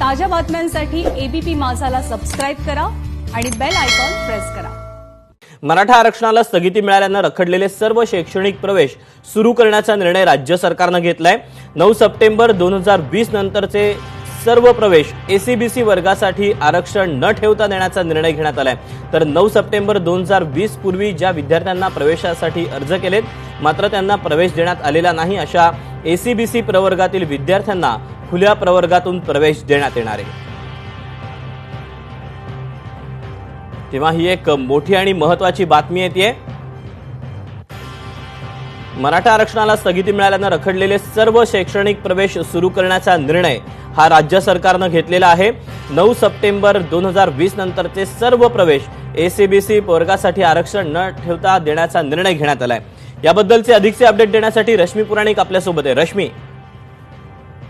ताज्या बातम्यांसाठी ABP माझाला subscribe करा आणि बेल आयकॉन प्रेस करा. मराठा आरक्षणाला स्थगिती मिळाल्यानं रखडलेले सर्व शैक्षणिक प्रवेश सुरू करण्याचा निर्णय राज्य सरकारनं घेतलाय. नऊ सप्टेंबर दोन हजार वीस नंतरचे सर्व प्रवेश एसीबीसी वर्गासाठी आरक्षण न ठेवता देण्याचा निर्णय घेण्यात आलाय. तर नऊ सप्टेंबर दोन हजार वीस पूर्वी ज्या विद्यार्थ्यांना प्रवेशासाठी अर्ज केलेत मात्र त्यांना प्रवेश देण्यात आलेला नाही अशा एसीबीसी प्रवर्गातील विद्यार्थ्यांना खुल्या प्रवर्गातून प्रवेश देण्यात येणार आहे. तेव्हा ही एक मोठी आणि महत्वाची बातमी येते मराठा आरक्षणाला स्थगिती मिळाल्यानं रखडलेले सर्व शैक्षणिक प्रवेश सुरू करण्याचा निर्णय हा राज्य सरकारनं घेतलेला आहे. नऊ सप्टेंबर दोन हजार वीस नंतरचे सर्व प्रवेश एसीबीसी वर्गासाठी आरक्षण न ठेवता देण्याचा निर्णय घेण्यात आलाय. याबद्दलचे अधिकचे अपडेट देण्यासाठी रश्मी पुराणिक आपल्यासोबत आहे. रश्मी.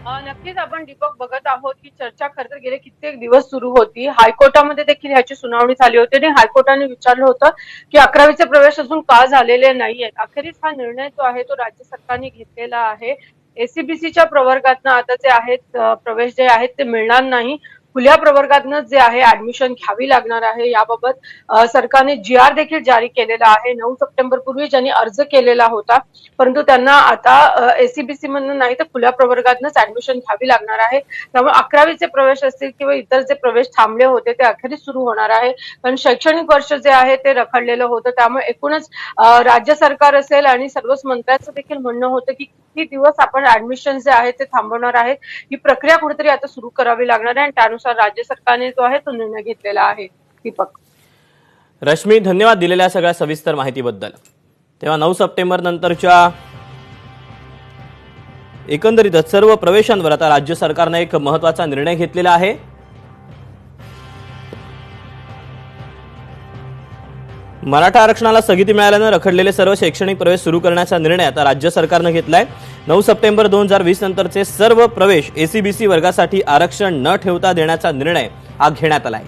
नक्कीच आपण दीपक बघत आहोत की चर्चा खरं तर गेले कित्येक दिवस सुरू होती. हायकोर्टामध्ये देखील ह्याची सुनावणी झाली होती आणि हायकोर्टाने विचारलं होतं की अकरावीचे प्रवेश अजून का झालेले नाहीयेत? अखेरीस हा निर्णय जो आहे तो राज्य सरकारने घेतलेला आहे. एसीबीसीच्या प्रवर्गातनं आता जे आहेत प्रवेश जे आहेत ते मिळणार नाही. खुल्या प्रवर्गातनं जे आहे ऍडमिशन घ्यावी लागणार आहे याबाबत सरकारने जी आर देखील जारी केलेला आहे. नऊ सप्टेंबर पूर्वी ज्यांनी अर्ज केलेला होता परंतु त्यांना आता एसीबीसी मधनं नाही तर खुल्या प्रवर्गातनंच ऍडमिशन घ्यावी लागणार आहे. त्यामुळे अकरावीचे प्रवेश असतील किंवा इतर जे प्रवेश थांबले होते ते अखेरीस सुरू होणार आहे. कारण शैक्षणिक वर्ष जे आहे ते रखडलेलं होतं. त्यामुळे एकूणच राज्य सरकार असेल आणि सर्वच मंत्र्यांचं देखील म्हणणं होतं की किती दिवस आपण ऍडमिशन जे आहे ते थांबवणार आहेत. ही प्रक्रिया कुठेतरी आता सुरू करावी लागणार आहे आणि त्यानुसार राज्य सरकारने जो आहे तो निर्णय घेतलेला आहे दीपक. रश्मी धन्यवाद दिलेल्या सगळ्या सविस्तर माहितीबद्दल. तेव्हा नऊ सप्टेंबर नंतरच्या एकंदरीतच सर्व प्रवेशांवर आता राज्य सरकारने एक महत्त्वाचा निर्णय घेतलेला आहे. मराठा आरक्षणाला स्थगिती मिळाल्यानं रखडलेले सर्व शैक्षणिक प्रवेश सुरू करण्याचा निर्णय आता राज्य सरकारनं घेतलाय. नऊ सप्टेंबर दोन हजार वीस नंतरचे सर्व प्रवेश एसीबीसी वर्गासाठी आरक्षण न ठेवता देण्याचा निर्णय हा घेण्यात आलाय.